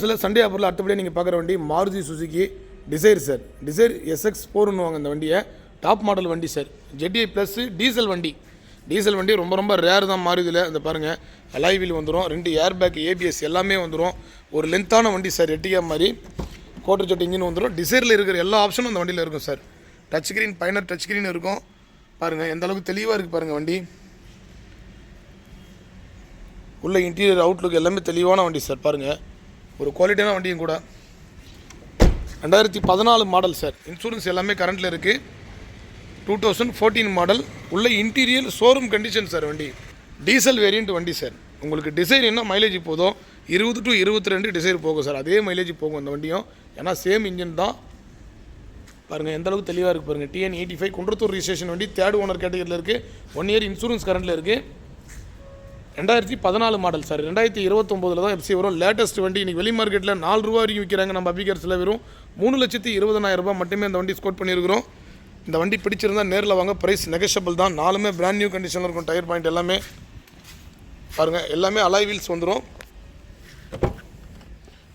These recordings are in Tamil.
சில சண்டே ஆஃபரில் அடுத்தபடியாக நீங்கள் பார்க்குற வண்டி Maruti Suzuki Dzire sir Dzire SX ஃபோர்னுவாங்க இந்த வண்டியை. டாப் மாடல் வண்டி சார் ஜெட்டிஐ ப்ளஸ்ஸு டீசல் வண்டி. டீசல் வண்டி ரொம்ப ரொம்ப ரேர் தான் மாறுதில். இந்த பாருங்கள் அலாய் வந்துடும் ரெண்டு ஏர் பேக் ஏபிஎஸ் எல்லாமே வந்துடும் ஒரு லென்த்தான வண்டி சார் எட்டியா மாதிரி. கோட்டர் ஜெட் இன்ஜின் வந்துடும் டிசைரில் இருக்கிற எல்லா ஆப்ஷனும் அந்த வண்டியில் இருக்கும் சார் டச் ஸ்க்ரீன் பயனர் டச் ஸ்க்ரீன் இருக்கும். பாருங்கள் எந்த அளவுக்கு தெளிவாக இருக்குது பாருங்கள் வண்டி. உள்ள இன்டீரியர் அவுட்லுக் எல்லாமே தெளிவான வண்டி சார் பாருங்கள் ஒரு குவாலிட்டியான வண்டியும் கூட. ரெண்டாயிரத்தி பதினாலு மாடல் சார் இன்சூரன்ஸ் எல்லாமே கரண்ட்டில் இருக்குது டூ தௌசண்ட் ஃபோர்டீன் மாடல் உள்ள இன்டீரியர் ஷோரூம் கண்டிஷன் சார் வண்டி. டீசல் வேரியண்ட் வண்டி சார் உங்களுக்கு டிசைன் என்ன மைலேஜ் போதும் இருபது டு இருபத்தி ரெண்டு டிசைர் போகும் சார் அதே மைலேஜ் போகும் அந்த வண்டியும். ஏன்னா சேம் இன்ஜின் தான். பாருங்கள் எந்த அளவுக்கு தெளிவாக இருக்குது பாருங்கள் TN eighty five Kundrathur registration வண்டி தேர்ட் ஓனர் கேட்டகரியில் இருக்குது ஒன் இயர் இன்சூரன்ஸ் கரண்ட்டில் இருக்குது ரெண்டாயிரத்தி பதினாலு மாடல் சார் ரெண்டாயிரத்தி இருபத்தொம்போதில் தான் எஃப்சி வரும். லேட்டஸ்ட் வண்டி இன்றைக்கி வெளி மார்க்கெட்டில் நாலு ரூபா வரைக்கும் விற்கிறாங்க நம்ம அபிகர்ஸில் வெறும் மூணு லட்சத்தி இருபதனாயிரம் ரூபாய் மட்டுமே இந்த வண்டி ஸ்கோர் பண்ணியிருக்கிறோம். இந்த வண்டி பிடிச்சிருந்தால் நேரில் வாங்க. ப்ரைஸ் நெகஷபிள் தான். நாலுமே பிராண்ட் நியூ கண்டிஷனில் இருக்கும். டயர் பாயிண்ட் எல்லாமே. பாருங்கள் எல்லாமே அலாய் வீல்ஸ் வந்துடும்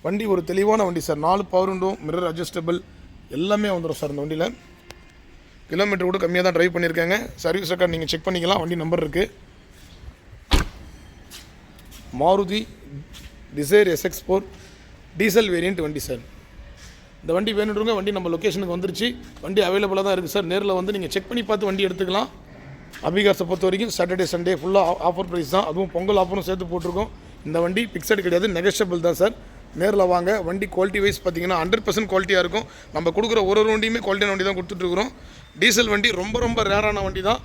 வண்டி ஒரு தெளிவான வண்டி சார் நாலு பவர் உண்டும் மிரர் அட்ஜஸ்டபிள் எல்லாமே வந்துடும் சார் இந்த வண்டியில். கிலோமீட்டர் கூட கம்மியாக தான் ட்ரைவ் பண்ணியிருக்காங்க. சர்வீஸ் ரெக்கார்ட் நீங்கள் செக் பண்ணிக்கலாம். வண்டி நம்பர் இருக்குது Maruti Dzire SX four diesel variant வண்டி சார் இந்த வண்டி வேணுன்றவங்க வண்டி நம்ம லொக்கேஷனுக்கு வந்துருச்சு. வண்டி அவைலபிளாக தான் இருக்குது சார் நேரில் வந்து நீங்கள் செக் பண்ணி பார்த்து வண்டி எடுத்துக்கலாம். அபிகாசை பொறுத்த வரைக்கும் சாட்டர்டே சண்டே ஃபுல்லாக ஆஃபர் ப்ரைஸ் தான். அதுவும் பொங்கல் ஆஃபரும் சேர்த்து போட்டிருக்கோம். இந்த வண்டி பிக்சட் கிடையாது நெகஷபிள் தான் சார் நேரில் வாங்க வண்டி குவாலிட்டி வைஸ் பார்த்தீங்கன்னா ஹண்ட்ரட் பர்சன்ட் குவாலிட்டியாக இருக்கும். நம்ம கொடுக்குற ஒரு ஒரு வண்டியுமே குவாலிட்டியான வண்டி தான் கொடுத்துட்ருக்குறோம் டீசல் வண்டி ரொம்ப ரொம்ப ரேரான வண்டி தான்.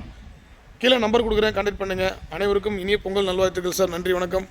கீழே நம்பர் கொடுக்குறேன் கான்டாக்ட் பண்ணுங்கள் அனைவருக்கும் இனிய பொங்கல் நல்வாழ்த்துக்கள் சார் நன்றி வணக்கம்.